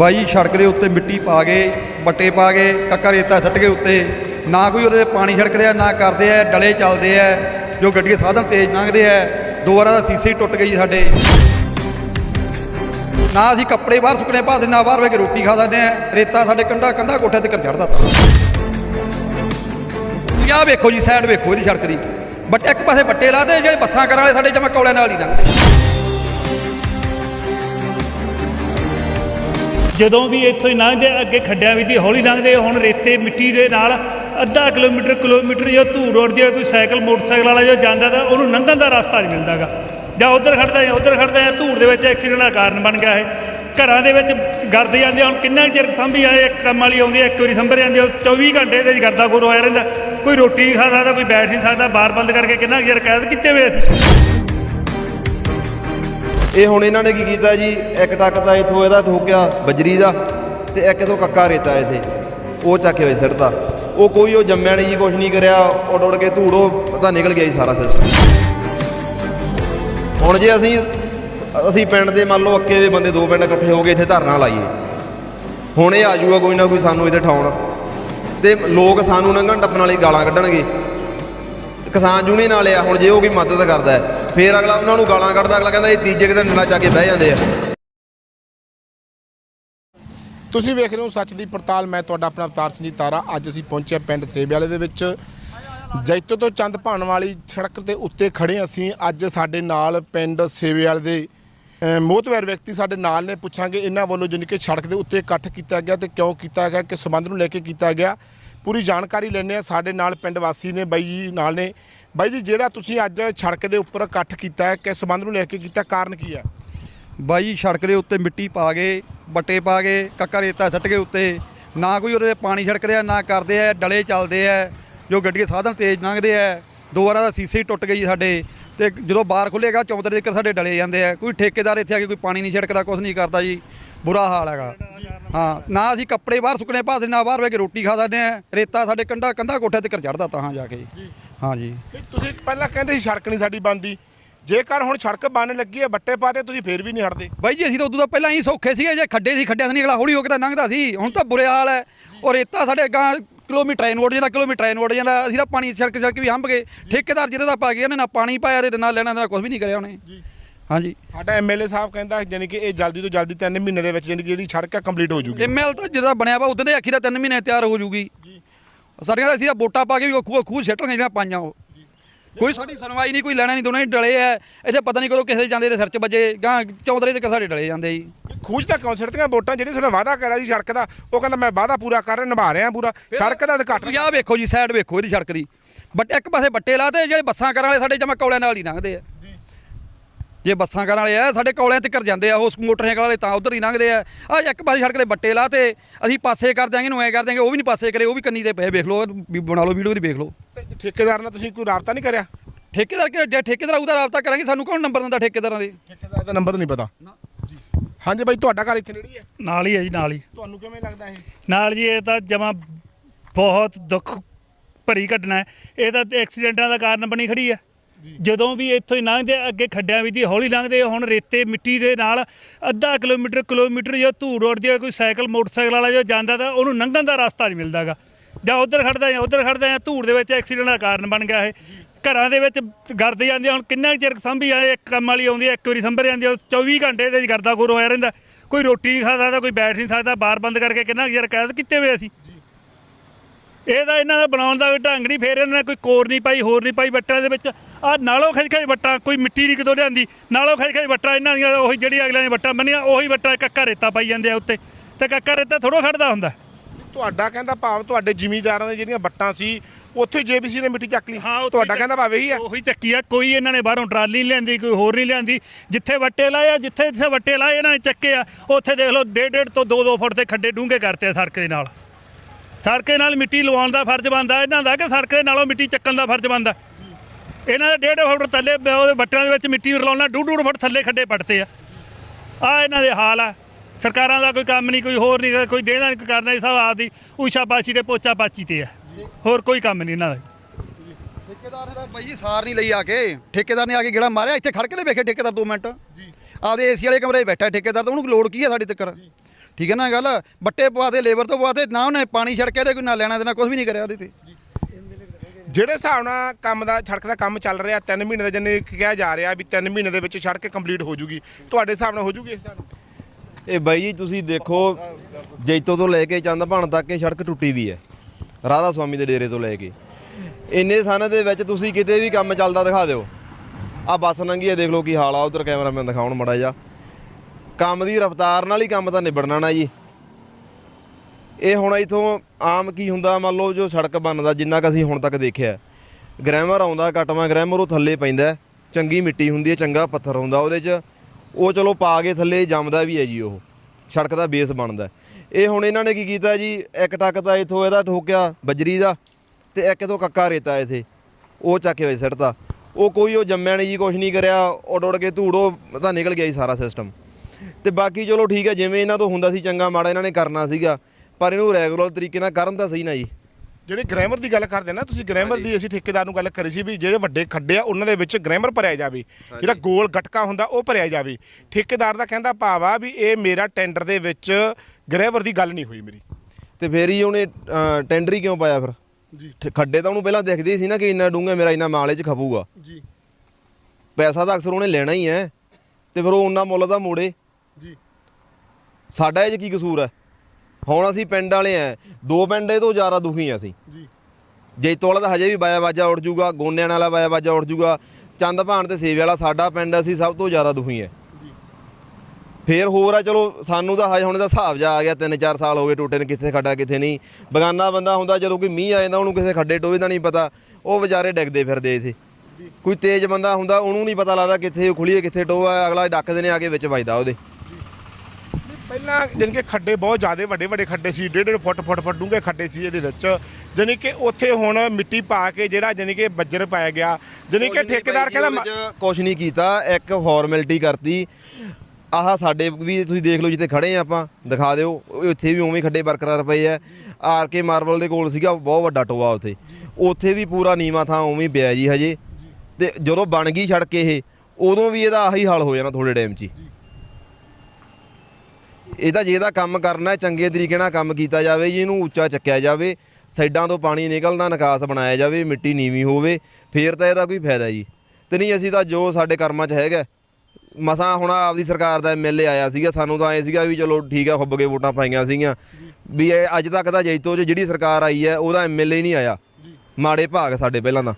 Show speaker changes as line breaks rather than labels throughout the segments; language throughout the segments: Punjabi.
ਬਾਈ ਸੜਕ ਦੇ ਉੱਤੇ ਮਿੱਟੀ ਪਾ ਗਏ ਬੱਟੇ ਪਾ ਗਏ ਕੱਕਾ ਰੇਤਾ ਸੱਟ ਕੇ ਉੱਤੇ। ਨਾ ਕੋਈ ਉਹਦੇ ਪਾਣੀ ਛਿੜਕਦੇ ਆ, ਨਾ ਕਰਦੇ ਆ, ਡਲੇ ਚੱਲਦੇ ਆ, ਜੋ ਗੱਡੀ ਦੇ ਸਾਧਨ ਤੇਜ਼ ਲੰਘਦੇ ਆ ਦੋ ਵਾਰਾਂ ਦਾ ਸੀਸੇ ਟੁੱਟ ਗਈ ਸਾਡੇ। ਨਾ ਅਸੀਂ ਕੱਪੜੇ ਬਾਹਰ ਸੁੱਕਣੇ ਪਾ ਨਾ ਬਾਹਰ ਵੇ ਕੇ ਰੋਟੀ ਖਾ ਸਕਦੇ ਆ। ਰੇਤਾ ਸਾਡੇ ਕੰਡਾ ਕੰਧਾ ਕੋਠੇ ਤੇ ਕਰ ਚੜਦਾ ਤਾ ਆਹ ਵੇਖੋ ਜੀ ਸਾਈਡ ਵੇਖੋ ਇਹਦੀ ਸੜਕ ਦੀ। ਬਟ ਇੱਕ ਪਾਸੇ ਬੱਟੇ ਲਾਦੇ ਜਿਹੜੇ ਬੱਸਾਂ ਕਰਨ ਵਾਲੇ ਸਾਡੇ ਜਮਾ ਕੌਲਿਆਂ ਨਾਲ ਹੀ ਲੰਘਦੇ।
ਜਦੋਂ ਵੀ ਇੱਥੋਂ ਹੀ ਲੰਘਦੇ ਅੱਗੇ ਖੱਡਿਆਂ ਵਿੱਚ ਦੀ ਹੌਲੀ ਲੰਘਦੇ ਹੁਣ ਰੇਤੇ ਮਿੱਟੀ ਦੇ ਨਾਲ ਅੱਧਾ ਕਿਲੋਮੀਟਰ ਕਿਲੋਮੀਟਰ ਜੋ ਧੂੜ ਉੜਦੀ ਹੈ ਕੋਈ ਸਾਈਕਲ ਮੋਟਰਸਾਈਕਲ ਵਾਲਾ ਜੋ ਜਾਂਦਾ ਤਾਂ ਉਹਨੂੰ ਲੰਘਣ ਦਾ ਰਸਤਾ ਨਹੀਂ ਮਿਲਦਾਗਾ। ਜਾਂ ਉੱਧਰ ਖੜਦਾ ਜਾਂ ਉੱਧਰ ਖੜਦਾ ਜਾਂ ਧੂੜ ਦੇ ਵਿੱਚ ਐਕਸੀਡੈਂਟ ਦਾ ਕਾਰਨ ਬਣ ਗਿਆ ਹੈ ਘਰਾਂ ਦੇ ਵਿੱਚ ਗਰਦ ਜਾਂਦੇ ਆ, ਹੁਣ ਕਿੰਨਾ ਕੁ ਚਿਰ ਸੰਭੀ ਆਏ ਇੱਕ ਕੰਮ ਵਾਲੀ ਆਉਂਦੀ ਹੈ ਇੱਕ ਵਾਰੀ ਸੰਭਰ ਜਾਂਦੀ ਉਹ 24 ਘੰਟੇ ਇਹਦੇ 'ਚ ਗਰਦਾ ਗੁਰ ਹੋਇਆ ਰਹਿੰਦਾ। ਕੋਈ ਰੋਟੀ ਨਹੀਂ ਖਾ ਸਕਦਾ ਕੋਈ ਬੈਠ ਨਹੀਂ ਸਕਦਾ ਬਾਰ ਬੰਦ ਕਰਕੇ ਕਿੰਨਾ ਕੁ ਚਿਰ ਕੈਦ ਕੀਤੇ ਹੋਏ
ਇਹ ਹੁਣ ਇਹਨਾਂ ਨੇ ਕੀ ਕੀਤਾ ਜੀ? ਇੱਕ ਟੱਕ ਤਾਂ ਇਥੋਂ ਇਹਦਾ ਠੋਕਿਆ, ਬਜਰੀ ਦਾ, ਤੇ ਇੱਕ ਤੋਂ ਕੱਕਾ ਰੇਤਾ ਇਥੇ। ਉਹ ਚੱਕੇ ਹੋਏ ਸਿਰ ਦਾ ਉਹ ਕੋਈ ਉਹ ਜੰਮਿਆ ਨਹੀਂ ਜੀ ਕੁਝ ਨਹੀਂ ਕਰਿਆ। ਉਡ ਉੱਡ ਕੇ ਧੂੜੋ ਪਤਾ ਨਿਕਲ ਗਿਆ ਜੀ ਸਾਰਾ ਸਿਸਟਮ ਹੁਣ ਜੇ ਅਸੀਂ ਅਸੀਂ ਪਿੰਡ ਦੇ ਮੰਨ ਲਓ ਅੱਕੇ ਦੇ ਬੰਦੇ, ਦੋ ਪਿੰਡ ਇਕੱਠੇ ਹੋ ਕੇ ਇੱਥੇ ਧਰਨਾ ਲਾਈਏ। ਹੁਣ ਇਹ ਆ ਜਾਊਗਾ ਕੋਈ ਨਾ ਕੋਈ ਸਾਨੂੰ ਇੱਥੇ ਠਾਉਣ। ਤੇ ਲੋਕ ਸਾਨੂੰ ਨੰਗਣ ਟੱਪਣ ਵਾਲੀ ਗਾਲਾਂ ਕੱਢਣਗੇ। ਕਿਸਾਨ ਯੂਨੀਅਨ ਵਾਲੇ ਆ, ਹੁਣ ਜੇ ਉਹ ਕੀ ਮਦਦ ਕਰਦਾ ਹੈ। ਫੇਰ ਅਗਲਾ ਉਹਨਾਂ ਨੂੰ ਗਾਲਾਂ ਕੱਢਦਾ ਅਗਲਾ ਕਹਿੰਦਾ ਇਹ ਤੀਜੇ ਕੁ ਦਿਨ ਨਾ ਕੇ ਬਹਿ ਜਾਂਦੇ ਆ।
ਤੁਸੀਂ ਵੇਖ ਰਹੇ ਹੋ ਸੱਚ ਦੀ ਪੜਤਾਲ ਮੈਂ ਤੁਹਾਡਾ ਆਪਣਾ ਅਵਤਾਰ ਸਿੰਘ ਜੀ ਤਾਰਾ। ਅੱਜ ਅਸੀਂ ਪਹੁੰਚੇ ਹਾਂ ਪਿੰਡ ਸੇਬ ਦੇ ਵਿੱਚ। ਜੈਤੋ ਤੋਂ ਚੰਦ ਭਾਣ ਵਾਲੀ ਸੜਕ ਦੇ ਉੱਤੇ ਖੜੇ ਅਸੀਂ। ਅੱਜ ਸਾਡੇ ਨਾਲ ਪਿੰਡ ਸੇਵੇ ਦੇ ਅਹ, ਮੋਹਤਵਰ ਵਿਅਕਤੀ ਸਾਡੇ ਨਾਲ ਨੇ। ਪੁੱਛਾਂਗੇ ਇਹਨਾਂ ਵੱਲੋਂ ਜਾਣੀ ਕਿ ਸੜਕ ਦੇ ਉੱਤੇ ਇਕੱਠ ਕੀਤਾ ਗਿਆ ਤੇ ਕਿਉਂ ਕੀਤਾ ਗਿਆ ਕਿਸ ਸੰਬੰਧ ਨੂੰ ਲੈ ਕੇ ਕੀਤਾ ਗਿਆ। ਪੂਰੀ ਜਾਣਕਾਰੀ ਲੈਣੇ ਆ ਸਾਡੇ ਨਾਲ ਪਿੰਡ ਵਾਸੀ ਨੇ ਬਾਈ ਜੀ ਨਾਲ ਨੇ। ਬਾਈ ਜੀ ਜਿਹੜਾ ਤੁਸੀਂ ਅੱਜ ਸੜਕ ਦੇ ਉੱਪਰ ਇਕੱਠ ਕੀਤਾ ਹੈ ਕਿਸ ਸੰਬੰਧ ਨੂੰ ਲੈ ਕੇ ਕੀਤਾ? ਕਾਰਨ ਕੀ ਹੈ?
ਬਾਈ ਸੜਕ ਦੇ ਉੱਤੇ ਮਿੱਟੀ ਪਾ ਕੇ ਬੱਟੇ ਪਾ ਕੇ ਕੱਕਾ ਰੇਤਾ ਸੱਟ ਕੇ ਉੱਤੇ। ਨਾ ਕੋਈ ਉਹਦੇ ਪਾਣੀ ਛਿੜਕਦੇ ਆ ਨਾ ਕਰਦੇ ਆ ਡਲੇ ਚੱਲਦੇ ਆ ਜੋ ਗੱਡੀ ਦੇ ਸਾਧਨ ਤੇਜ਼ ਲੰਘਦੇ ਆ ਦੋ ਵਾਰਾਂ ਦਾ ਸੀਸੇ ਟੁੱਟ ਗਈ ਸਾਡੇ। ਤੇ ਜਦੋਂ ਬਾਹਰ ਖੁੱਲੇਗਾ ਚੌਂਤਰੇ ਦੇ ਸਾਡੇ ਡਲੇ ਜਾਂਦੇ ਆ। ਕੋਈ ਠੇਕੇਦਾਰ ਇੱਥੇ ਆ ਕੇ ਕੋਈ ਪਾਣੀ ਨਹੀਂ ਛਿੜਕਦਾ ਕੁਝ ਨਹੀਂ ਕਰਦਾ ਜੀ। ਬੁਰਾ ਹਾਲ ਹੈਗਾ। ਹਾਂ ਨਾ ਅਸੀਂ ਕੱਪੜੇ ਬਾਹਰ ਸੁੱਕਣੇ ਪਾ ਨਾ ਬਾਹਰ ਵੇ ਕੇ ਰੋਟੀ ਖਾ ਸਕਦੇ ਆ। ਰੇਤਾ ਸਾਡੇ ਕੰਡਾ ਕੰਧਾ ਕੋਠੇ ਤੇ ਕਰ ਚੜਦਾ ਤਾਂ ਜਾ ਕੇ। ਹਾਂ ਜੀ
ਨਹੀਂ, ਤੁਸੀਂ ਪਹਿਲਾਂ ਕਹਿੰਦੇ ਸੀ ਸੜਕ ਨਹੀਂ ਸਾਡੀ ਬਣਦੀ। ਜੇਕਰ ਹੁਣ ਸੜਕ ਬਣਨ ਲੱਗੀ ਹੈ ਬੱਟੇ ਪਾਤੇ ਤੁਸੀਂ ਫੇਰ ਵੀ ਨਹੀਂ ਹਟਦੇ।
ਬਾਈ ਜੀ ਅਸੀਂ ਤਾਂ ਉਦੋਂ ਤਾਂ ਪਹਿਲਾਂ ਹੀ ਸੌਖੇ ਸੀਗੇ ਜੇ ਖੱਡੇ ਸੀ ਖੱਡਿਆਂ ਤੋਂ ਨਹੀਂ ਅਗਲਾ ਹੌਲੀ ਹੋ ਕੇ ਤਾਂ ਲੰਘਦਾ ਸੀ। ਹੁਣ ਤਾਂ ਬੁਰੇ ਹਾਲ ਹੈ। ਔਰ ਰੇਤਾ ਸਾਡੇ ਗਾਂ ਕਿਲੋਮੀਟਰ ਐਨ ਵੜ ਜਾਂਦਾ ਕਿਲੋਮੀਟਰ ਐਨ ਵੜ ਜਾਂਦਾ। ਅਸੀਂ ਤਾਂ ਪਾਣੀ ਛੜਕ ਛੜਕ ਵੀ ਹੰਭ ਗਏ ਠੇਕੇਦਾਰ ਜਿਹਦੇ ਦਾ ਪਾ ਗਿਆ ਉਹਨੇ ਨਾ ਪਾਣੀ ਪਾਇਆ ਤੇ ਨਾਲ ਲੈਣਾ ਨਾ ਕੁਝ ਵੀ ਨਹੀਂ ਕਰਿਆ ਉਹਨੇ। ਹਾਂਜੀ।
ਸਾਡਾ ਐਮਐਲਏ ਸਾਹਿਬ ਕਹਿੰਦਾ ਯਾਨੀ ਕਿ ਇਹ ਜਲਦੀ ਤੋਂ ਜਲਦੀ 3 ਮਹੀਨੇ ਦੇ ਵਿੱਚ ਯਾਨੀ ਕਿ ਜਿਹੜੀ ਸੜਕ ਹੈ ਕੰਪਲੀਟ ਹੋ ਜੂਗੀ।
ਐਮਐਲ ਤਾਂ ਜਿਹਦਾ ਬਣਿਆ ਵਾ ਉਦੋਂ ਦੇ ਆਖੀ ਦਾ 3 ਮਹੀਨੇ ਤਿਆਰ ਹੋ ਜੂਗੀ। ਸਾਡੀਆਂ ਅਸੀਂ ਤਾਂ ਵੋਟਾਂ ਪਾ ਕੇ ਵੀ ਖੂਹ ਖੂਹ ਸਿੱਟਣਗੇ ਜਿਹੜੀਆਂ ਪਾਈਆਂ ਉਹ। ਕੋਈ ਸਾਡੀ ਸੁਣਵਾਈ ਨਹੀਂ ਕੋਈ ਲੈਣਾ ਨਹੀਂ ਦੋਨੇ ਡਲੇ ਐ। ਇੱਥੇ ਪਤਾ ਨਹੀਂ ਕਦੋਂ ਕਿਸੇ ਦੇ ਜਾਂਦੇ ਦੇ ਸਿਰ 'ਚ ਵੱਜੇ ਗਾਂ ਚੌਂਤਰੇ ਤੇ ਸਾਡੇ ਡਲੇ ਜਾਂਦੇ ਜੀ।
ਖੂਜ ਤਾਂ ਕੌਂਸਲਟ ਦੀਆਂ ਵੋਟਾਂ? ਜਿਹੜੀ ਤੁਹਾਡਾ ਵਾਅਦਾ ਕਰਿਆ ਸੀ ਸੜਕ ਦਾ ਉਹ ਕਹਿੰਦਾ ਮੈਂ ਵਾਅਦਾ ਪੂਰਾ ਕਰ ਰਿਹਾ ਨਿਭਾ ਰਿਹਾ ਪੂਰਾ। ਸੜਕ ਦਾ
ਤੁਸੀਂ ਆਹ ਵੇਖੋ ਜੀ ਸਾਈਡ ਵੇਖੋ ਇਹਦੀ ਸੜਕ ਦੀ। ਬਟ ਇੱਕ ਪਾਸੇ ਬੱਟੇ ਲਾਤੇ ਜਿਹੜੇ ਬੱਸਾਂ ਕਰਨ ਵਾਲੇ ਸਾਡੇ ਜਮਾ ਕੌਲਿਆਂ ਨਾਲ ਹੀ ਲੰਘਦੇ ਆ। ਜੇ ਬੱਸਾਂ ਕਰਨ ਵਾਲੇ ਆ ਸਾਡੇ ਕੌਲਿਆਂ ਤੇ ਕਰ ਜਾਂਦੇ ਆ ਉਸ ਮੋਟਰਸਾਈਕਲ ਵਾਲੇ ਤਾਂ ਉਧਰ ਹੀ ਲੰਘਦੇ ਆ। ਆ ਇੱਕ ਪਾਸੇ ਸੜਕ ਦੇ ਬੱਟੇ ਲਾਤੇ ਅਸੀਂ ਪਾਸੇ ਕਰ ਦਿਆਂਗੇ ਨੂੰ ਐ ਕਰ ਦਿਆਂਗੇ ਉਹ ਵੀ ਨਹੀਂ ਪਾਸੇ ਕਰੇ ਉਹ ਵੀ ਕੰਨੀ ਤੇ ਪਏ ਵੇਖ ਲਓ ਵੀ ਬਣਾ ਲਓ ਵੀਡੀਓ ਦੀ ਵੇਖ ਲਓ।
ਤੇ ਠੇਕੇਦਾਰ ਨਾਲ ਤੁਸੀਂ ਕੋਈ ਰਾਬਤਾ ਨਹੀਂ ਕਰਿਆ?
ਠੇਕੇਦਾਰ ਕਿ ਜੇ ਠੇਕੇਦਾਰ ਉਹਦਾ ਰਾਬਤਾ ਕਰਾਂਗੇ ਸਾਨੂੰ ਕੌਣ ਨੰਬਰ ਦਿੰਦਾ ਠੇਕੇਦਾਰਾਂ ਦੇ?
ਠੇਕੇਦਾਰ ਦਾ ਨੰਬਰ ਨਹੀਂ ਪਤਾ। ਹਾਂਜੀ ਬਾਈ ਤੁਹਾਡਾ ਘਰ ਇੱਥੇ ਨੇੜੇ ਹੈ?
ਨਾਲ ਹੀ ਹੈ ਜੀ ਨਾਲ ਹੀ।
ਤੁਹਾਨੂੰ ਕਿਵੇਂ ਲੱਗਦਾ ਇਹ?
ਨਾਲ ਜੀ ਇਹ ਤਾਂ ਜਮਾ ਬਹੁਤ ਦੁੱਖ ਭਰੀ ਘਟਨਾ ਹੈ। ਇਹ ਤਾਂ ਐਕਸੀਡੈਂਟਾਂ ਦਾ ਕਾਰਨ ਬਣੀ ਖੜੀ ਹੈ। ਜਦੋਂ ਵੀ ਇੱਥੋਂ ਹੀ ਲੰਘਦੇ ਅੱਗੇ ਖੱਡਿਆਂ ਵਿੱਚ ਦੀ ਹੌਲੀ ਲੰਘਦੇ ਹੁਣ ਰੇਤੇ ਮਿੱਟੀ ਦੇ ਨਾਲ ਅੱਧਾ ਕਿਲੋਮੀਟਰ ਕਿਲੋਮੀਟਰ ਜੋ ਧੂੜ ਉੜਦੀ ਹੈ ਕੋਈ ਸਾਈਕਲ ਮੋਟਰਸਾਈਕਲ ਵਾਲਾ ਜੋ ਜਾਂਦਾ ਤਾਂ ਉਹਨੂੰ ਲੰਘਣ ਦਾ ਰਸਤਾ ਨਹੀਂ ਮਿਲਦਾਗਾ ਜਾਂ ਉੱਧਰ ਖੜਦਾ ਜਾਂ ਉੱਧਰ ਖੜਦਾ ਜਾਂ ਧੂੜ ਦੇ ਵਿੱਚ ਐਕਸੀਡੈਂਟ ਦਾ ਕਾਰਨ ਬਣ ਗਿਆ ਇਹ। ਘਰਾਂ ਦੇ ਵਿੱਚ ਗਰਦ ਜਾਂਦੇ ਆ, ਹੁਣ ਕਿੰਨਾ ਕੁ ਚਿਰ ਸੰਭੀ ਆਏ ਇੱਕ ਕੰਮ ਵਾਲੀ ਆਉਂਦੀ ਹੈ ਇੱਕ ਵਾਰੀ ਸੰਭਰ ਜਾਂਦੀ ਹੈ, ਉਹ 24 ਘੰਟੇ 'ਚ ਗਰਦਾ ਗੁਰ ਹੋਇਆ ਰਹਿੰਦਾ। ਕੋਈ ਰੋਟੀ ਨਹੀਂ ਖਾ ਸਕਦਾ ਕੋਈ ਬੈਠ ਨਹੀਂ ਸਕਦਾ ਬਾਰ ਬੰਦ ਕਰਕੇ ਕਿੰਨਾ ਕੁ ਚਿਰ ਕੈਦ ਕੀਤੇ ਹੋਏ ਅਸੀਂ। ਇਹ ਤਾਂ ਇਹਨਾਂ ਦਾ ਬਣਾਉਣ ਦਾ ਕੋਈ ਢੰਗ ਨਹੀਂ ਫੇਰ ਇਹਨਾਂ ਨੇ ਕੋਈ ਕੋਰ ਨਹੀਂ ਪਾਈ ਹੋਰ ਨਹੀਂ ਪਾਈ ਵੱਟਾਂ ਦੇ ਵਿੱਚ ਆ ਨਾਲੋਂ ਖਿੱਚ ਖਿੱਚ ਵੱਟਾਂ ਕੋਈ ਮਿੱਟੀ ਨਹੀਂ ਕਿਤੋਂ ਲਿਆਂਦੀ। ਨਾਲੋਂ ਖਿੱਚ ਖਿੱਚ ਵੱਟਾਂ ਇਹਨਾਂ ਦੀਆਂ ਉਹੀ ਜਿਹੜੀ ਅਗਲਿਆਂ ਨੇ ਵੱਟਾਂ ਬੰਨੀਆਂ ਉਹੀ ਵੱਟਾਂ ਕੱਕਾ ਰੇਤਾ ਪਾਈ ਜਾਂਦੇ ਆ ਉੱਤੇ। ਤੇ ਕੱਕਾ ਰੇਤਾ ਥੋੜੋ ਖੜਦਾ ਹੁੰਦਾ।
ਤੁਹਾਡਾ ਕਹਿੰਦਾ ਭਾਵ ਤੁਹਾਡੇ ਜ਼ਿਮੀਂਦਾਰਾਂ ਦੇ ਜਿਹੜੀਆਂ ਵੱਟਾਂ ਸੀ ਉੱਥੇ ਜੇਬੀਸੀ ਨੇ ਮਿੱਟੀ ਚੱਕ ਲਈ। ਤੁਹਾਡਾ ਕਹਿੰਦਾ ਭਾਵ ਇਹੀ ਹੈ
ਉਹੀ ਚੱਕੀ ਆ ਕੋਈ ਇਹਨਾਂ ਨੇ ਬਾਹਰੋਂ ਟਰਾਲੀ ਨਹੀਂ ਲਿਆਂਦੀ ਕੋਈ ਹੋਰ ਨਹੀਂ ਲਿਆਂਦੀ। ਜਿੱਥੇ ਵੱਟੇ ਲਾਏ ਆ ਜਿੱਥੇ ਜਿੱਥੇ ਵੱਟੇ ਲਾਏ ਇਹਨਾਂ ਨੇ ਚੱਕੇ ਆ। ਉੱਥੇ ਦੇਖ ਲਓ ਡੇਢ ਡੇਢ ਤੋਂ 2-2 ਫੁੱਟ ਦੇ ਖੱਡੇ ਡੂੰਘੇ ਕਰਤੇ ਆ ਸੜਕ ਦੇ ਨਾਲ। ਸੜਕ ਦੇ ਨਾਲ ਮਿੱਟੀ ਲਵਾਉਣ ਦਾ ਫਰਜ਼ ਬਣਦਾ ਇਹਨਾਂ ਦਾ ਕਿ ਸੜਕ ਦੇ ਨਾਲੋਂ ਮਿੱਟੀ ਚੱਕਣ ਦਾ ਫਰਜ਼ ਬਣਦਾ। ਇਹਨਾਂ ਦੇ ਡੇਢ ਫੁੱਟ ਥੱਲੇ ਉਹਦੇ ਵੱਟਿਆਂ ਦੇ ਵਿੱਚ ਮਿੱਟੀ ਰਲਾਉਣਾ ਡੂਢ ਡੂਢ ਫੁੱਟ ਥੱਲੇ ਖੱਡੇ ਪੜਤੇ ਆ। ਆ ਇਹਨਾਂ ਦੇ ਹਾਲ ਆ। ਸਰਕਾਰਾਂ ਦਾ ਕੋਈ ਕੰਮ ਨਹੀਂ ਕੋਈ ਹੋਰ ਨਹੀਂ ਕੋਈ ਦੇਣਾ ਨਹੀਂ ਕਰਨਾ ਨਹੀਂ ਸਭ ਆਪਦੀ ਊਸ਼ਾ ਪਾਚੀ ਤੇ ਪੋਚਾ ਪਾਚੀ ਤੇ ਆ। ਹੋਰ ਕੋਈ ਕੰਮ ਨਹੀਂ ਇਹਨਾਂ ਦਾ।
ਠੇਕੇਦਾਰ ਨੇ ਬਾਈ ਜੀ ਸਾਰ ਨਹੀਂ ਲਈ ਆ ਕੇ। ਠੇਕੇਦਾਰ ਨੇ ਆ ਕੇ ਗੇੜਾ ਮਾਰਿਆ ਇੱਥੇ ਖੜ ਕੇ ਲੈ ਵੇਖੇ ਠੇਕੇਦਾਰ 2 ਮਿੰਟ। ਜੀ। ਆਪਦੇ ਏਸੀ ਵਾਲੇ ਕਮਰੇ 'ਚ ਬੈਠਾ ਠੇਕੇਦਾਰ ਤਾਂ ਉਹਨੂੰ ਲੋੜ ਕੀ ਹੈ ਸਾਡੇ ਤੱਕ? ਠੀਕ ਹੈ ਨਾ ਗੱਲ? ਬੱਟੇ ਪਵਾਤੇ ਲੇਬਰ ਤੋਂ ਪਵਾਤੇ ਨਾ ਉਹਨੇ ਪਾਣੀ ਛੜਕੇ ਤੇ ਕੋਈ ਨਾ ਲੈਣਾ ਦੇਣਾ ਕੁਝ ਵੀ ਨਹੀਂ ਕਰਿਆ ਉਹਦੇ ਤੇ।
ਜਿਹੜੇ ਹਿਸਾਬ ਨਾਲ ਕੰਮ ਦਾ, ਸੜਕ ਦਾ ਕੰਮ ਚੱਲ ਰਿਹਾ 3 ਮਹੀਨੇ ਦਾ ਜਿੰਨੇ ਕਿਹਾ ਜਾ ਰਿਹਾ ਵੀ 3 ਮਹੀਨੇ ਦੇ ਵਿੱਚ ਸੜਕ ਕੰਪਲੀਟ ਹੋ ਜੂਗੀ। ਤੁਹਾਡੇ ਹਿਸਾਬ ਨਾਲ ਹੋ ਜੂਗੀ ਇਸ ਤਰ੍ਹਾਂ?
ਇਹ ਬਾਈ ਜੀ, ਤੁਸੀਂ ਦੇਖੋ, ਜੈਤੋ ਤੋਂ ਲੈ ਕੇ ਚੰਦਭਾਣ ਤੱਕ ਇਹ ਸੜਕ ਟੁੱਟੀ ਵੀ ਹੈ। ਰਾਧਾ ਸਵਾਮੀ ਦੇ ਡੇਰੇ ਤੋਂ ਲੈ ਕੇ। ਇੰਨੇ ਸਾਲਾਂ ਦੇ ਵਿੱਚ ਤੁਸੀਂ ਕਿਤੇ ਵੀ ਕੰਮ ਚੱਲਦਾ ਦਿਖਾ ਦਿਓ। ਆ ਬੱਸ ਨੰਗੀ ਹੈ ਦੇਖ ਲਓ ਕੀ ਹਾਲ ਆ, ਉਧਰ ਕੈਮਰਾਮੈਨ ਦਿਖਾਉਣ ਮੜਾ ਜਾ ਕੰਮ ਦੀ ਰਫ਼ਤਾਰ ਨਾਲ ਹੀ ਕੰਮ ਤਾਂ ਨਿਬੜਨਾ ਨਾ ਜੀ। ਇਹ ਹੁਣ ਇਥੋਂ ਆਮ ਕੀ ਹੁੰਦਾ, ਮੰਨ ਲਓ ਜੋ ਸੜਕ ਬਣਦਾ, ਜਿੰਨਾ ਕ ਅਸੀਂ ਹੁਣ ਤੱਕ ਦੇਖਿਆ। ਗ੍ਰੈਮਰ ਆਉਂਦਾ, ਕਟਵਾ ਗ੍ਰੈਮਰ, ਉਹ ਥੱਲੇ ਪੈਂਦਾ ਚੰਗੀ ਮਿੱਟੀ ਹੁੰਦੀ ਹੈ, ਚੰਗਾ ਪੱਥਰ ਹੁੰਦਾ, ਉਹਦੇ 'ਚ ਉਹ ਚਲੋ ਪਾ ਕੇ ਥੱਲੇ ਜੰਮਦਾ ਵੀ ਹੈ ਜੀ ਉਹ। ਸੜਕ ਦਾ ਬੇਸ ਬਣਦਾ ਇਹ ਹੁਣ ਇਹਨਾਂ ਨੇ ਕੀ ਕੀਤਾ ਜੀ, ਇੱਕ ਟੱਕ ਤਾਂ ਇਥੋਂ ਇਹਦਾ ਠੋਕਿਆ, ਬਜਰੀ ਦਾ, ਤੇ ਇੱਕ ਤੋਂ ਕੱਕਾ ਰੇਤਾ ਇਥੇ। ਉਹ ਚੱਕ ਕੇ ਵਿੱਚ ਸਿੱਟਤਾ। ਉਹ ਕੋਈ ਉਹ ਜੰਮਿਆ ਨਹੀਂ ਜੀ ਕੁਝ ਨਹੀਂ ਕਰਿਆ, ਉੱਡ ਉੱਡ ਕੇ ਧੂੜੋ ਤਾਂ ਨਿਕਲ ਗਿਆ ਜੀ ਸਾਰਾ ਸਿਸਟਮ ਤੇ ਬਾਕੀ ਚਲੋ ਠੀਕ ਹੈ, ਜਿਵੇਂ ਇਹਨਾਂ ਤੋਂ ਹੁੰਦਾ ਸੀ, ਚੰਗਾ ਮਾੜਾ ਇਹਨਾਂ ਨੇ ਕਰਨਾ ਸੀਗਾ। ਪਰ ਇਹਨੂੰ ਰੈਗੂਲਰ ਤਰੀਕੇ ਨਾਲ ਕਰਨ ਤਾਂ ਸਹੀ ਨਾ ਜੀ।
ਜਿਹੜੇ ਗ੍ਰਾਮਰ ਦੀ ਗੱਲ ਕਰਦੇ ਨਾ ਤੁਸੀਂ ਗ੍ਰਾਮਰ ਦੀ ਅਸੀਂ ਠੇਕੇਦਾਰ ਨੂੰ ਗੱਲ ਕਰੀ ਸੀ ਵੀ ਜਿਹੜੇ ਵੱਡੇ ਖੱਡੇ ਆ ਉਹਨਾਂ ਦੇ ਵਿੱਚ ਗ੍ਰਾਮਰ ਭਰਿਆ ਜਾਵੇ। ਜਿਹੜਾ ਗੋਲ ਗਟਕਾ ਹੁੰਦਾ ਉਹ ਭਰਿਆ ਜਾਵੇ। ਠੇਕੇਦਾਰ ਦਾ ਕਹਿੰਦਾ ਭਾਵ ਆ ਵੀ ਇਹ ਮੇਰਾ ਟੈਂਡਰ ਦੇ ਵਿੱਚ ਗ੍ਰਾਮਰ ਦੀ ਗੱਲ ਨਹੀਂ ਹੋਈ ਮੇਰੀ।
ਤੇ ਫੇਰ ਹੀ ਉਹਨੇ ਟੈਂਡਰ ਹੀ ਕਿਉਂ ਪਾਇਆ ਫਿਰ?
ਜੀ।
ਖੱਡੇ ਤਾਂ ਉਹਨੂੰ ਪਹਿਲਾਂ ਦਿਖਦੇ ਸੀ ਨਾ ਕਿ ਇੰਨਾ ਡੂੰਘਾ ਮੇਰਾ ਇੰਨਾ ਮਾਲੇ 'ਚ ਖਪੂਗਾ।
ਜੀ।
ਪੈਸਾ ਤਾਂ ਅਕਸਰ ਉਹਨੇ ਲੈਣਾ ਹੀ ਹੈ। ਤੇ ਫਿਰ ਉਹ ਉਹਨਾਂ ਮੁੱਲ ਦਾ ਮੋੜੇ।
ਜੀ।
ਸਾਡਾ ਇਹ 'ਚ ਕੀ ਕਸੂਰ ਹੈ? ਹੁਣ ਅਸੀਂ ਪਿੰਡ ਵਾਲੇ ਆ ਦੋ ਪਿੰਡ ਇਹ ਤੋਂ ਜ਼ਿਆਦਾ ਦੁਖੀ ਆ ਅਸੀਂ।
ਜੀ।
ਜੈਤੋ ਵਾਲਾ ਤਾਂ ਹਜੇ ਵੀ ਬਾਇਆ ਬਾਜਾ ਉੱਡ ਜੂਗਾ ਗੋਨਿਆਂ ਵਾਲਾ ਬਾਇਆ ਬਾਜਾ ਉੱਡ ਜੂਗਾ ਚੰਦ ਭਾਣ ਤੇ ਸੇਵੇ ਵਾਲਾ ਸਾਡਾ ਪਿੰਡ ਅਸੀਂ ਸਭ ਤੋਂ ਜ਼ਿਆਦਾ ਦੁਖੀ ਹੈ ਫੇਰ ਹੋਰ ਆ ਚਲੋ ਸਾਨੂੰ ਤਾਂ ਹਜੇ ਹੁਣ ਦਾ ਹਿਸਾਬ ਜਾ ਆ ਗਿਆ 3-4 ਸਾਲ ਹੋ ਗਏ ਟੋਟੇ ਨੇ ਕਿੱਥੇ ਖੱਡਾ ਕਿੱਥੇ ਨਹੀਂ। ਬਗਾਨਾ ਬੰਦਾ ਹੁੰਦਾ ਜਦੋਂ ਕੋਈ ਮੀਂਹ ਆ ਜਾਂਦਾ ਉਹਨੂੰ ਕਿਸੇ ਖੱਡੇ ਟੋਏ ਦਾ ਨਹੀਂ ਪਤਾ ਉਹ ਵਿਚਾਰੇ ਡਿੱਗਦੇ ਫਿਰਦੇ ਇੱਥੇ। ਕੋਈ ਤੇਜ਼ ਬੰਦਾ ਹੁੰਦਾ ਉਹਨੂੰ ਨਹੀਂ ਪਤਾ ਲੱਗਦਾ ਕਿੱਥੇ ਖੁਲੀਏ ਕਿੱਥੇ ਟੋਆ ਅਗਲਾ ਡੱਕਦੇ ਨੇ ਆ ਕੇ ਵਿੱਚ ਵੱਜਦਾ ਉਹਦੇ।
ਪਹਿਲਾਂ ਜਾਣੀ ਕਿ ਖੱਡੇ ਬਹੁਤ ਜ਼ਿਆਦਾ ਵੱਡੇ ਵੱਡੇ ਖੱਡੇ ਸੀ ਡੇਢ ਡੇਢ ਫੁੱਟ ਫੁੱਟ ਫੁੱਟ ਡੂੰਘੇ ਖੱਡੇ ਸੀ ਇਹਦੇ ਵਿੱਚ। ਜਾਣੀ ਕਿ ਉੱਥੇ ਹੁਣ ਮਿੱਟੀ ਪਾ ਕੇ ਜਿਹੜਾ ਜਾਣੀ ਕਿ ਬੱਜਰ ਪਾਇਆ ਗਿਆ। ਜਾਣੀ ਕਿ ਠੇਕੇਦਾਰ ਕਹਿੰਦਾ
ਕੁਝ ਨਹੀਂ ਕੀਤਾ ਇੱਕ ਫਾਰਮੈਲਿਟੀ ਕਰਤੀ। ਆਹ ਸਾਡੇ ਵੀ ਤੁਸੀਂ ਦੇਖ ਲਓ ਜਿੱਥੇ ਖੜੇ ਆ ਆਪਾਂ ਦਿਖਾ ਦਿਓ। ਉੱਥੇ ਵੀ ਉਵੇਂ ਖੱਡੇ ਬਰਕਰਾਰ ਪਏ ਆ। ਆਰ ਕੇ ਮਾਰਬਲ ਦੇ ਕੋਲ ਸੀਗਾ ਬਹੁਤ ਵੱਡਾ ਟੋਆ ਉੱਥੇ। ਉੱਥੇ ਵੀ ਪੂਰਾ ਨੀਵਾ ਥਾਂ ਉਵੇਂ ਪਿਆ ਜੀ ਹਜੇ। ਤੇ ਜਦੋਂ ਬਣ ਗਈ ਸੜਕ ਇਹ ਉਦੋਂ ਵੀ ਇਹਦਾ ਆਹੀ ਹਾਲ ਹੋ ਜਾਣਾ ਥੋੜੇ ਟਾਈਮ 'ਚ ਹੀ। ਇਹਦਾ ਜੇ ਇਹਦਾ ਕੰਮ ਕਰਨਾ ਚੰਗੇ ਤਰੀਕੇ ਨਾਲ ਕੰਮ ਕੀਤਾ ਜਾਵੇ, ਜੀ ਇਹਨੂੰ ਉੱਚਾ ਚੱਕਿਆ ਜਾਵੇ, ਸਾਈਡਾਂ ਤੋਂ ਪਾਣੀ ਨਿਕਲਦਾ, ਨਿਕਾਸ ਬਣਾਇਆ ਜਾਵੇ, ਮਿੱਟੀ ਨੀਵੀਂ ਹੋਵੇ, ਫੇਰ ਤਾਂ ਇਹਦਾ ਕੋਈ ਫਾਇਦਾ ਜੀ। ਤੇ ਨਹੀਂ, ਅਸੀਂ ਤਾਂ ਜੋ ਸਾਡੇ ਕਰਮਾਂ 'ਚ ਹੈਗਾ, ਮਸਾਂ ਹੁਣ ਆਪਦੀ ਸਰਕਾਰ ਦਾ ਐਮਐਲਏ ਆਇਆ ਸੀਗਾ, ਸਾਨੂੰ ਤਾਂ ਐ ਸੀਗਾ ਵੀ ਚਲੋ ਠੀਕ ਆ, ਹੁੱਬ ਕੇ ਵੋਟਾਂ ਪਾਈਆਂ ਸੀਗੀਆਂ। ਵੀ ਇਹ ਅੱਜ ਤੱਕ ਤਾਂ ਜੈਤੋ 'ਚ ਜਿਹੜੀ ਸਰਕਾਰ ਆਈ ਹੈ, ਉਹਦਾ ਐਮਐਲਏ ਨਹੀਂ ਆਇਆ। ਮਾੜੇ ਭਾਗ ਸਾਡੇ ਪਹਿਲਾਂ ਦਾ।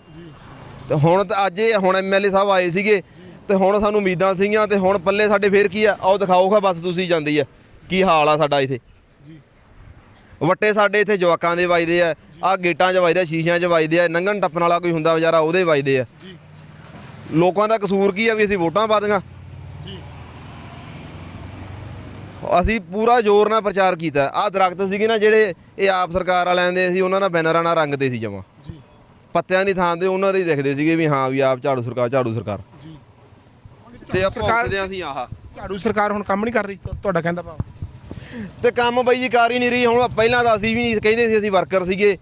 ਤੇ ਹੁਣ ਤਾਂ ਅੱਜ ਇਹ ਹੁਣ ਐਮਐਲਏ ਸਾਹਿਬ ਆਏ ਸੀਗੇ, ਤੇ ਹੁਣ ਸਾਨੂੰ ਉਮੀਦਾਂ ਸੀਗੀਆਂ, ਤੇ ਹੁਣ ਪੱਲੇ ਸਾਡੇ ਫੇਰ ਕੀ ਆ? ਆਓ ਦਿਖਾਓਗਾ ਬਸ ਤੁਸੀਂ ਜਾਂਦੀ ਆ। ਕੀ ਹਾਲ ਆ ਸਾਡਾ ਇੱਥੇ? ਵੱਟੇ ਸਾਡੇ ਇੱਥੇ ਜਵਾਕਾਂ ਦੇ ਵੱਜਦੇ ਆ ਆ ਗੇਟਾਂ 'ਚ ਵੱਜਦੇ ਸ਼ੀਸ਼ਿਆਂ 'ਚ ਵੱਜਦੇ ਆ ਨੰਗਣ ਟੱਪਣ ਵਾਲਾ ਕੋਈ ਹੁੰਦਾ ਵਿਚਾਰਾ ਉਹਦੇ ਵੱਜਦੇ ਆ। ਲੋਕਾਂ ਦਾ ਕਸੂਰ ਕੀ ਆ ਵੀ ਅਸੀਂ ਵੋਟਾਂ ਪਾ ਦੀਆਂ ਅਸੀਂ ਪੂਰਾ ਜ਼ੋਰ ਨਾਲ ਪ੍ਰਚਾਰ ਕੀਤਾ। ਆ ਦਰਖਤ ਸੀਗੇ ਨਾ ਜਿਹੜੇ ਇਹ ਆਪ ਸਰਕਾਰ ਵਾਲਿਆਂ ਦੇ ਸੀ ਉਹਨਾਂ ਨਾਲ ਬੈਨਰਾਂ ਨਾਲ ਰੰਗਦੇ ਸੀ ਜਮਾ। ਪੱਤਿਆਂ ਦੀ ਥਾਂ ਤੇ ਉਹਨਾਂ ਦੇ ਹੀ ਦਿਖਦੇ ਸੀਗੇ ਵੀ ਹਾਂ ਵੀ ਆਪ ਝਾੜੂ ਸਰਕਾਰ ਝਾੜੂ ਸਰਕਾਰ। ਤੇ ਆ
ਸਰਕਾਰ-
ਹਾਂ ਅਸੀਂ ਆਹ।
ਝਾੜੂ ਸਰਕਾਰ ਹੁਣ ਕੰਮ ਨਹੀਂ ਕਰ ਰਹੀ ਤੁਹਾਡਾ ਕਹਿੰਦਾ ਭਾਵ?
ਤੇ ਕੰਮ ਬਈ ਜੀ ਕਰ ਹੀ ਨਹੀਂ ਰਹੀ ਹੁਣ ਪਹਿਲਾਂ ਤਾਂ ਅਸੀਂ ਵੀ ਨਹੀਂ ਕਹਿੰਦੇ ਸੀ ਅਸੀਂ ਵਰਕਰ ਸੀਗੇ।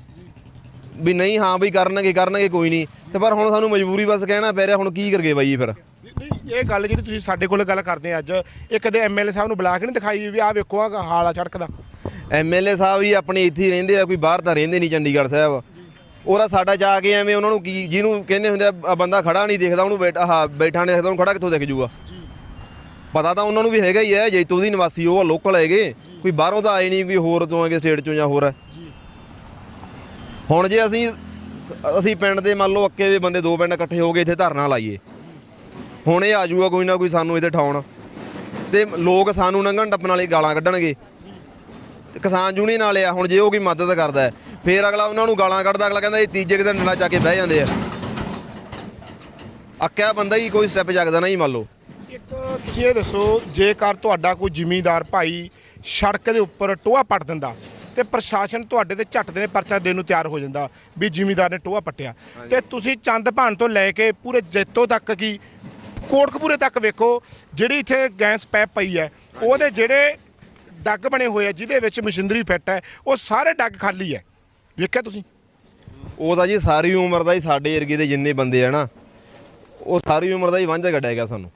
ਵੀ ਨਹੀਂ ਹਾਂ ਬਈ ਕਰਨਗੇ ਕਰਨਗੇ ਕੋਈ ਨਹੀਂ। ਤੇ ਪਰ ਹੁਣ ਸਾਨੂੰ ਮਜਬੂਰੀ ਬਸ ਕਹਿਣਾ ਪੈ ਰਿਹਾ ਹੁਣ ਕੀ ਕਰਗੇ ਬਾਈ ਜੀ ਫਿਰ?
ਨਹੀਂ ਇਹ ਗੱਲ ਜਿਹੜੀ ਤੁਸੀਂ ਸਾਡੇ ਕੋਲ ਗੱਲ ਕਰਦੇ ਆ ਅੱਜ ਇਹ ਕਦੇ ਐਮਐਲਏ ਸਾਹਿਬ ਨੂੰ ਬੁਲਾ ਕੇ ਨਹੀਂ ਦਿਖਾਈ ਵੀ ਆਹ ਵੇਖੋ ਆ ਹਾਲ ਆ ਸੜਕ ਦਾ।
ਐਮਐਲਏ ਸਾਹਿਬ ਹੀ ਆਪਣੇ ਇੱਥੇ ਹੀ ਰਹਿੰਦੇ ਆ ਕੋਈ ਬਾਹਰ ਤਾਂ ਰਹਿੰਦੇ ਨਹੀਂ ਚੰਡੀਗੜ੍ਹ ਸਾਹਿਬ। ਉਹਦਾ ਸਾਡਾ ਜਾ ਕੇ ਐਵੇਂ ਉਹਨਾਂ ਨੂੰ ਕੀ ਜਿਹਨੂੰ ਕਹਿੰਦੇ ਹੁੰਦੇ ਆ ਆ ਬੰਦਾ ਖੜਾ ਨਹੀਂ ਦਿਖਦਾ ਉਹਨੂੰ ਬੈਠਾ ਹਾਂ ਬੈਠਾ ਨਹੀਂ ਦਿਖਦਾ ਉਹਨੂੰ ਖੜਾ ਕਿੱਥੋਂ ਦਿਖ ਜੂਗਾ? ਪਤਾ ਤਾਂ ਉਹਨਾਂ ਨੂੰ ਵੀ ਹੈਗਾ ਹੀ ਹੈ ਜੈਤੋ ਦੀ ਨਿਵਾਸੀ ਉਹ ਲੋਕਲ ਹੈਗੇ। ਕੋਈ ਬਾਹਰੋਂ ਤਾਂ ਆਏ ਨਹੀਂ ਕੋਈ ਹੋਰ ਤੋਂ ਆਗੇ ਸਟੇਟ ਚੋਂ ਜਾਂ ਹੋਰ ਹੈ। ਹੁਣ ਜੇ ਅਸੀਂ ਅਸੀਂ ਪਿੰਡ ਦੇ ਮੰਨ ਲਓ ਅੱਕੇ ਦੇ ਬੰਦੇ ਦੋ ਪਿੰਡ ਇਕੱਠੇ ਹੋ ਕੇ ਇੱਥੇ ਧਰਨਾ ਲਾਈਏ। ਹੁਣ ਇਹ ਆ ਜਾਊਗਾ ਕੋਈ ਨਾ ਕੋਈ ਸਾਨੂੰ ਇੱਥੇ ਠਾਉਣ। ਤੇ ਲੋਕ ਸਾਨੂੰ ਨੰਗਣ ਟੱਪਣ ਵਾਲੀ ਗਾਲਾਂ ਕੱਢਣਗੇ। ਕਿਸਾਨ ਯੂਨੀਅਨ ਵਾਲੇ ਆ ਹੁਣ ਜੇ ਉਹ ਕੋਈ ਮਦਦ ਕਰਦਾ ਹੈ ਫੇਰ ਅਗਲਾ ਉਹਨਾਂ ਨੂੰ ਗਾਲਾਂ ਕੱਢਦਾ ਅਗਲਾ ਕਹਿੰਦਾ ਇਹ ਤੀਜੇ ਕੁ ਦਿਨ ਡੰਡਾ ਚੱਕ ਕੇ ਬਹਿ ਜਾਂਦੇ ਆ। ਅੱਕਿਆ ਬੰਦਾ ਹੀ ਕੋਈ ਸਟੈਪ ਚੱਕਦਾ ਨਹੀਂ ਮੰਨ ਲਓ।
ਤੁਸੀਂ ਇਹ ਦੱਸੋ ਜੇਕਰ ਤੁਹਾਡਾ ਕੋਈ ਜ਼ਿਮੀਂਦਾਰ ਭਾਈ ਸੜਕ ਦੇ ਉੱਪਰ ਟੋਆ ਪੱਟ ਦਿੰਦਾ ਤੇ ਪ੍ਰਸ਼ਾਸਨ ਤੁਹਾਡੇ ਤੇ ਝੱਟ ਦੇ ਨੇ ਪਰਚਾ ਦੇਣ ਨੂੰ ਤਿਆਰ ਹੋ ਜਾਂਦਾ ਵੀ ਜ਼ਿਮੀਂਦਾਰ ਨੇ ਟੋਆ ਪੱਟਿਆ। ਤੇ ਤੁਸੀਂ ਚੰਦ ਭਾਨ ਤੋਂ ਲੈ ਕੇ ਪੂਰੇ ਜੈਤੋ ਤੱਕ ਕੀ ਕੋਟਕਪੂਰੇ ਤੱਕ ਵੇਖੋ ਜਿਹੜੀ ਇੱਥੇ ਗੈਸ ਪੈਪ ਪਈ ਹੈ ਉਹਦੇ ਜਿਹੜੇ ਡੱਗ ਬਣੇ ਹੋਏ ਆ ਜਿਹਦੇ ਵਿੱਚ ਮਸ਼ੀਨਰੀ ਫਿੱਟ ਹੈ ਉਹ ਸਾਰੇ ਡੱਗ ਖਾਲੀ ਹੈ। ਵੇਖਿਆ ਤੁਸੀਂ?
ਉਹ ਤਾਂ ਜੀ ਸਾਰੀ ਉਮਰ ਦਾ ਹੀ ਸਾਡੇ ਏਰੀਏ ਦੇ ਜਿੰਨੇ ਬੰਦੇ ਆ ਨਾ ਉਹ ਸਾਰੀ ਉਮਰ ਦਾ ਹੀ ਵਾਂਝਾ ਕੱਢਿਆ ਗਿਆ ਸਾਨੂੰ।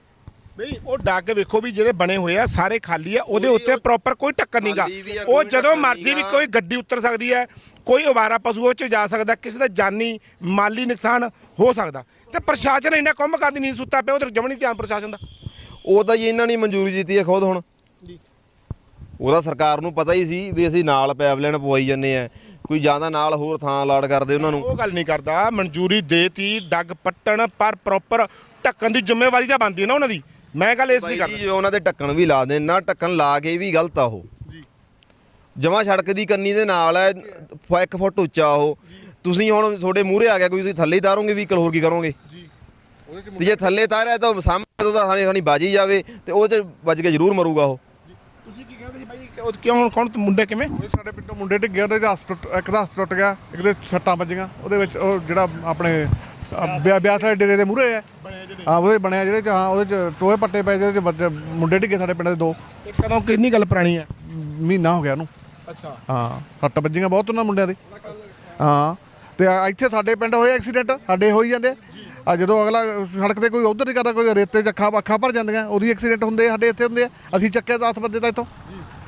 ਨਹੀਂ ਉਹ ਡੱਗ ਵੇਖੋ ਵੀ ਜਿਹੜੇ ਬਣੇ ਹੋਏ ਆ ਸਾਰੇ ਖਾਲੀ ਆ ਉਹਦੇ ਉੱਤੇ ਪ੍ਰੋਪਰ ਕੋਈ ਟੱਕਰ ਨਹੀਂਗਾ ਉਹ ਜਦੋਂ ਮਰਜ਼ੀ ਵੀ। ਕੋਈ ਗੱਡੀ ਉਤਰ ਸਕਦੀ ਹੈ ਕੋਈ ਅਵਾਰਾ ਪਸ਼ੂ ਉਹ ਚ ਜਾ ਸਕਦਾ ਕਿਸੇ ਦਾ ਜਾਨੀ ਮਾਲੀ ਨੁਕਸਾਨ ਹੋ ਸਕਦਾ। ਤੇ ਪ੍ਰਸ਼ਾਸਨ ਇੰਨਾ ਕੰਮ ਕਰਦੀ ਨਹੀਂ ਸੁੱਤਾ ਪਿਆ ਉਧਰ ਜਮਣੀ ਧਿਆਨ ਪ੍ਰਸ਼ਾਸਨ ਦਾ।
ਉਹ ਤਾਂ ਜੀ ਇਹਨਾਂ ਨੇ ਮਨਜ਼ੂਰੀ ਦਿੱਤੀ ਹੈ ਖੁਦ ਹੁਣ। ਉਹਦਾ ਸਰਕਾਰ ਨੂੰ ਪਤਾ ਹੀ ਸੀ ਵੀ ਅਸੀਂ ਨਾਲ ਪੈਪਲਾਈਨ ਪਵਾਈ ਜੰਨੇ ਆ। ਕੋਈ ਜ਼ਿਆਦਾ ਨਾਲ ਹੋਰ ਥਾਂ ਅਲਾਟ ਕਰਦੇ ਉਹਨਾਂ ਨੂੰ।
ਉਹ ਗੱਲ ਨਹੀਂ ਕਰਦਾ ਮਨਜ਼ੂਰੀ ਦੇਤੀ ਡੱਗ ਪੱਟਣ ਪਰ ਪ੍ਰੋਪਰ ਢੱਕਣ ਦੀ ਜ਼ਿੰਮੇਵਾਰੀ ਤਾਂ ਬਣਦੀ ਨਾ ਉਹਨਾਂ ਦੀ। ਮੈਂ ਗੱਲ ਇਸ ਨਹੀਂ
ਬਾਈ ਜੀ
ਕਰਦਾ।
ਜੋ ਉਹਨਾਂ ਦੇ ਢੱਕਣ ਵੀ ਲਾ ਦੇਣ ਨਾ ਢੱਕਣ ਲਾ ਕੇ ਵੀ ਗਲਤ ਆ ਉਹ। ਜਮਾ ਸੜਕ ਦੀ ਕੰਨੀ ਦੇ ਨਾਲ ਹੈ ਫ- ਇੱਕ ਫੁੱਟ ਉੱਚਾ ਉਹ। ਤੁਸੀਂ ਹੁਣ ਤੁਹਾਡੇ ਮੂਹਰੇ ਆ ਗਿਆ ਕੋਈ ਤੁਸੀਂ ਥੱਲੇ ਹੀ ਤਾਰੋਗੇ ਵਹੀਕਲ ਹੋਰ ਕੀ ਕਰੋਗੇ? ਤੇ ਜੇ ਥੱਲੇ ਤਾਰਿਆ ਤਾਂ ਸਾਹਮਣੇ ਤੋਂ ਤਾਂ ਖਾਣੀ ਖਾਣੀ ਬਾਜੀ ਜਾਵੇ ਤੇ ਉਹ ਚ ਵੱਜ ਕੇ ਜ਼ਰੂਰ ਮਰੂਗਾ ਉਹ।
ਤੁਸੀਂ ਕੀ ਕਹਿੰਦੇ ਸੀ ਬਾਈ ਉਹ ਕਿਉਂ ਹੁਣ ਕੌਣ ਮੁੰਡੇ ਕਿਵੇਂ?
ਉਹ ਸਾਡੇ ਪਿੰਡੋਂ ਮੁੰਡੇ ਡਿੱਗੇ ਉਹਦੇ ਦਾ ਹੱਥ ਟੁੱਟ ਇੱਕ ਦਾ ਹੱਥ ਟੁੱਟ ਗਿਆ ਇੱਕ ਦੇ ਸੱਟਾਂ ਵੱਜੀਆਂ ਉਹਦੇ ਵਿੱਚ ਉਹ ਜਿਹੜਾ ਆਪਣੇ ਵਿਆਹ ਵਿਆਹ ਸਾਡੇ ਡੇਰੇ ਦੇ ਮੂਹਰੇ ਹੈ ਹਾਂ ਉਹਦੇ ਬਣਿਆ ਜਿਹੜੇ ਚ ਹਾਂ ਉਹਦੇ ਚ ਟੋਏ ਪੱਟੇ ਪਏ ਜਿਹਦੇ ਚ ਬੱਚੇ- ਮੁੰਡੇ ਡਿੱਗੇ ਸਾਡੇ ਪਿੰਡ ਦੇ ਦੋ।
ਇਹ ਕਦੋਂ ਕਿੰਨੀ ਗੱਲ ਪੁਰਾਣੀ ਹੈ
ਮਹੀਨਾ ਹੋ ਗਿਆ ਉਹਨੂੰ।
ਅੱਛਾ।
ਹਾਂ ਸੱਟ ਵੱਜੀਆਂ ਬਹੁਤ ਉਹਨਾਂ ਮੁੰਡਿਆਂ ਦੇ। ਹਾਂ ਤੇ ਆ ਇੱਥੇ ਸਾਡੇ ਪਿੰਡ ਹੋਏ ਐਕਸੀਡੈਂਟ ਸਾਡੇ ਹੋਈ ਜਾਂਦੇ। ਆ ਜਦੋਂ ਅਗਲਾ ਸੜਕ ਤੇ ਕੋਈ ਉਧਰ ਨਹੀਂ ਕਰਦਾ ਕੋਈ ਰੇਤੇ ਚ ਅੱਖਾਂ ਅੱਖਾਂ ਭਰ ਜਾਂਦੀਆਂ ਉਹਦੀ ਐਕਸੀਡੈਂਟ ਹੁੰਦੇ ਆ, ਸਾਡੇ ਇੱਥੇ ਹੁੰਦੇ ਆ। ਅਸੀਂ ਚੱਕੇ 10 ਬੰਦੇ ਤਾਂ ਇੱਥੋਂ।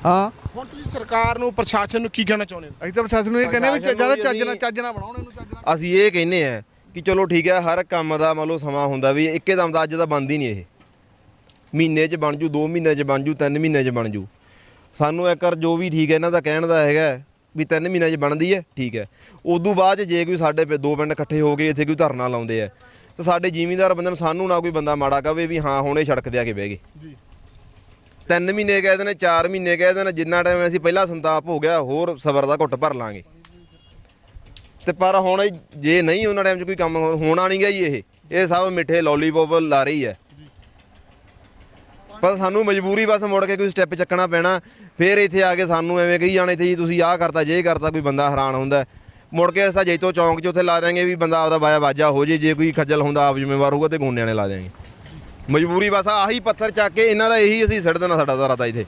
ਹਾਂ।
ਹੁਣ ਤੁਸੀਂ ਸਰਕਾਰ ਨੂੰ ਪ੍ਰਸ਼ਾਸਨ ਨੂੰ ਕੀ ਕਹਿਣਾ ਚਾਹੁੰਦੇ ਹੋ?
ਅਸੀਂ ਤਾਂ ਪ੍ਰਸ਼ਾਸਨ ਨੂੰ ਇਹ ਕਹਿੰਦੇ ਵੀ ਜ਼ਿਆਦਾ
ਨੂੰ
ਚੱਜ ਨਾਲ ਚੱਜ ਨਾਲ ਬਣਾਉਣ ਇਹਨੂੰ ਚੱਜ ਨਾਲ
ਅਸੀਂ ਇਹ ਕਹਿੰਨੇ ਆ ਕਿ ਚਲੋ ਠੀਕ ਹੈ ਹਰ ਕੰਮ ਦਾ ਮੰਨ ਲਓ ਸਮਾਂ ਹੁੰਦਾ ਵੀ ਇੱਕੇ ਦਮ ਦਾ ਅੱਜ ਦਾ ਬਣਦੀ ਹੀ ਨਹੀਂ ਇਹ। ਮਹੀਨੇ 'ਚ ਬਣ ਜੂ 2 ਮਹੀਨੇ 'ਚ ਬਣ ਜੂ 3 ਮਹੀਨੇ ਚ ਬਣ ਜੂ। ਸਾਨੂੰ ਇੱਕ ਵਾਰ ਜੋ ਵੀ ਠੀਕ ਹੈ ਇਹਨਾਂ ਦਾ ਕਹਿਣ ਦਾ ਹੈਗਾ ਵੀ 3 ਮਹੀਨਿਆਂ 'ਚ ਬਣਦੀ ਹੈ ਠੀਕ ਹੈ। ਉਦੋਂ ਬਾਅਦ ਜੇ ਕੋਈ ਸਾਡੇ ਪੇ- ਦੋ ਪਿੰਡ ਇਕੱਠੇ ਹੋ ਗਏ ਇੱਥੇ ਕੋਈ ਧਰਨਾ ਲਾਉਂਦੇ ਆ ਤਾਂ ਸਾਡੇ ਜ਼ਿਮੀਂਦਾਰ ਬੰਦੇ ਨੂੰ ਸਾਨੂੰ ਨਾ ਕੋਈ ਬੰਦਾ ਮਾੜਾ ਕਵੇ ਵੀ ਹਾਂ ਹੁਣ ਇਹ ਸੜਕ ਤੇ ਆ ਕੇ ਬਹਿ ਗਏ। ਜੀ। 3 ਮਹੀਨੇ ਕਹਿ ਦੇਣੇ 4 ਮਹੀਨੇ ਕਹਿ ਦੇਣੇ ਜਿੰਨਾ ਟਾਈਮ ਅਸੀਂ ਪਹਿਲਾਂ ਸੰਤਾਪ ਹੋ ਗਿਆ ਹੋਰ ਸਬਰ ਦਾ ਘੁੱਟ ਭਰ ਲਾਂਗੇ। ਤੇ ਪਰ ਹੁਣ ਜੇ ਨਹੀਂ ਉਹਨਾਂ ਟਾਈਮ 'ਚ ਕੋਈ ਕੰਮ ਹੋ- ਹੋਣਾ ਨਹੀਂ ਗਾ ਜੀ ਇਹ। ਇਹ ਸਭ ਮਿੱਠੇ ਲੋਲੀਪੌਪ ਲਾ ਰਹੀ ਹੈ। ਪਰ ਸਾਨੂੰ ਮਜਬੂਰੀ ਬਸ ਮੁੜ ਕੇ ਕੋਈ ਸਟੈਪ ਚੱਕਣਾ ਪੈਣਾ। ਫੇਰ ਇੱਥੇ ਆ ਕੇ ਸਾਨੂੰ ਐਵੇਂ ਕਹੀ ਜਾਣੇ ਤੇ ਜੀ, ਤੁਸੀਂ ਆਹ ਕਰਤਾ, ਜੇ ਕਰਤਾ, ਕੋਈ ਬੰਦਾ ਹੈਰਾਨ ਹੁੰਦਾ। ਮੁੜ ਕੇ ਅਸਾਂ ਜੈਤੋ ਚੌਂਕ 'ਚ ਉੱਥੇ ਲਾ ਦਿਆਂਗੇ ਵੀ ਬੰਦਾ ਆਪਦਾ ਬਾਇਆ ਵਾਜਾ ਹੋ ਜੇ ਜੇ ਕੋਈ ਖੱਜਲ ਹੁੰਦਾ, ਆਪ ਜ਼ਿੰਮੇਵਾਰ ਹੋਊਗਾ ਤੇ ਗੋਨਿਆਂ ਨੇ ਲਾ ਦਿਆਂਗੇ। ਮਜਬੂਰੀ ਬਸ ਆਹੀ ਪੱਥਰ ਚੱਕ ਕੇ ਇਹਨਾਂ ਦਾ ਇਹੀ ਅਸੀਂ ਸਿੱਟ ਦੇਣਾ ਸਾਡਾ ਸਾਰਾ ਤਾਂ ਇੱਥੇ।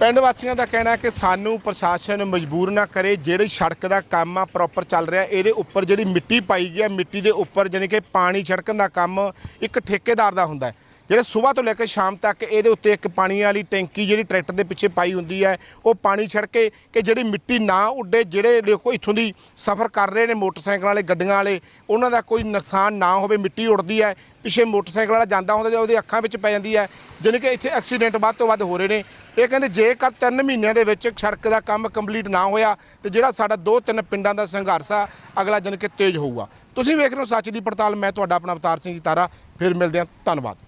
ਪਿੰਡ ਵਾਸੀਆਂ ਦਾ ਕਹਿਣਾ ਹੈ ਕਿ ਸਾਨੂੰ ਪ੍ਰਸ਼ਾਸਨ ਮਜਬੂਰ ਨਾ ਕਰੇ, ਜਿਹੜੀ ਸੜਕ ਦਾ ਕੰਮ ਆ ਪ੍ਰੋਪਰ ਚੱਲ ਰਿਹਾ, ਇਹਦੇ ਉੱਪਰ ਜਿਹੜੀ ਮਿੱਟੀ ਪਾਈ ਗਈ ਹੈ ਮਿੱਟੀ ਦੇ ਉੱਪਰ ਜਾਣੀ ਕਿ ਪਾਣੀ ਛੜਕਣ ਦਾ ਕੰਮ ਇੱਕ ਠੇਕੇਦਾਰ ਦਾ ਹੁੰਦਾ ਹੈ। ਜਿਹੜੇ ਸਵੇਰ ਤੋਂ ਲੈ ਕੇ ਸ਼ਾਮ ਤੱਕ ਇਹਦੇ ਉੱਤੇ ਇੱਕ ਪਾਣੀ ਵਾਲੀ ਟੈਂਕੀ ਜਿਹੜੀ ਟਰੈਕਟਰ ਦੇ ਪਿੱਛੇ ਪਾਈ ਹੁੰਦੀ ਹੈ, ਉਹ ਪਾਣੀ ਛੜਕੇ ਕਿ ਜਿਹੜੀ ਮਿੱਟੀ ਨਾ ਉੱਡੇ, ਜਿਹੜੇ ਲੋਕ ਇੱਥੋਂ ਦੀ ਸਫ਼ਰ ਕਰ ਰਹੇ ਨੇ ਮੋਟਰਸਾਈਕਲਾਂ ਵਾਲੇ, ਗੱਡੀਆਂ ਵਾਲੇ, ਉਹਨਾਂ ਦਾ ਕੋਈ ਨੁਕਸਾਨ ਨਾ ਹੋਵੇ, ਮਿੱਟੀ ਉੱਡਦੀ ਹੈ, ਪਿੱਛੇ ਮੋਟਰਸਾਈਕਲ ਵਾਲਾ ਜਾਂਦਾ ਹੁੰਦਾ ਜੇ ਉਹਦੀ ਅੱਖਾਂ ਵਿੱਚ ਪੈ ਜਾਂਦੀ ਹੈ, ਜਾਣੀ ਕਿ ਇੱਥੇ ਐਕਸੀਡੈਂਟ ਵੱਧ ਤੋਂ ਵੱਧ ਹੋ ਰਹੇ ਨੇ। ਇਹ ਕਹਿੰਦੇ ਜੇਕਰ 3 ਮਹੀਨਿਆਂ ਦੇ ਵਿੱਚ ਸੜਕ ਦਾ ਕੰਮ ਕੰਪਲੀਟ ਨਾ ਹੋਇਆ, ਤੇ ਜਿਹੜਾ ਸਾਡਾ ਦੋ ਤਿੰਨ ਪਿੰਡਾਂ ਦਾ ਸੰਘਰਸ਼ ਆ, ਅਗਲਾ ਜਾਣੀ ਕਿ ਤੇਜ਼ ਹੋਊਗਾ। ਤੁਸੀਂ ਵੇਖ ਰਹੇ ਹੋ ਸੱਚ ਦੀ ਪੜਤਾਲ, ਮੈਂ ਤੁਹਾਡਾ ਆਪਣਾ ਅਵਤਾਰ ਸਿੰਘ ਜੀ ਤਾਰਾ, ਫਿਰ ਮਿਲਦੇ ਹਾਂ, ਧੰਨਵਾਦ।